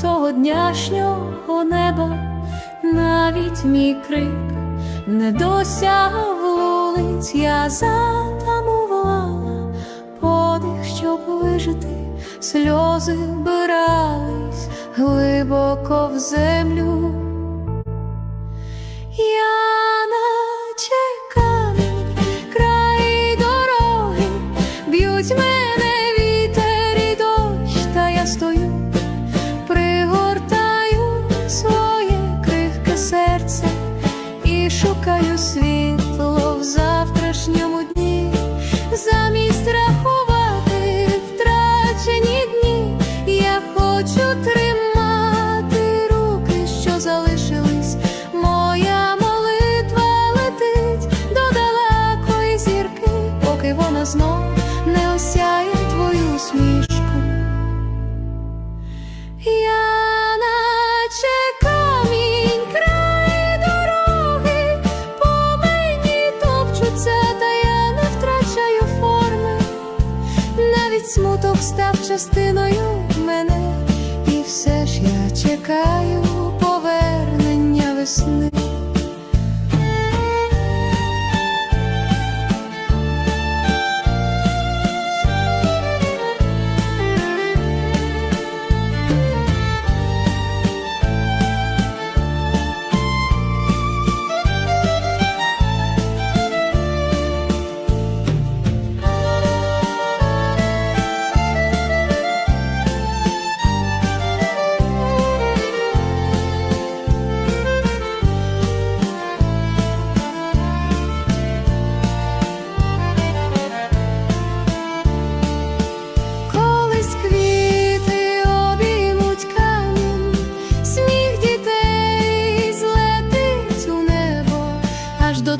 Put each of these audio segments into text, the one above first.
сьогоднішнього неба, навіть мій крик не досяг вулиць, я затамувала подих, щоб вижити, сльози вбирались глибоко в землю. Шукаю світло в завтрашньому дні, замість рахувати втрачені дні, я хочу тримати руки, що залишились. Моя молитва летить до далекої зірки, поки вона знов смуток став частиною мене,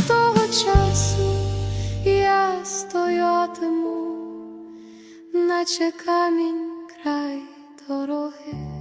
того часу я стоятиму, наче камінь край дороги.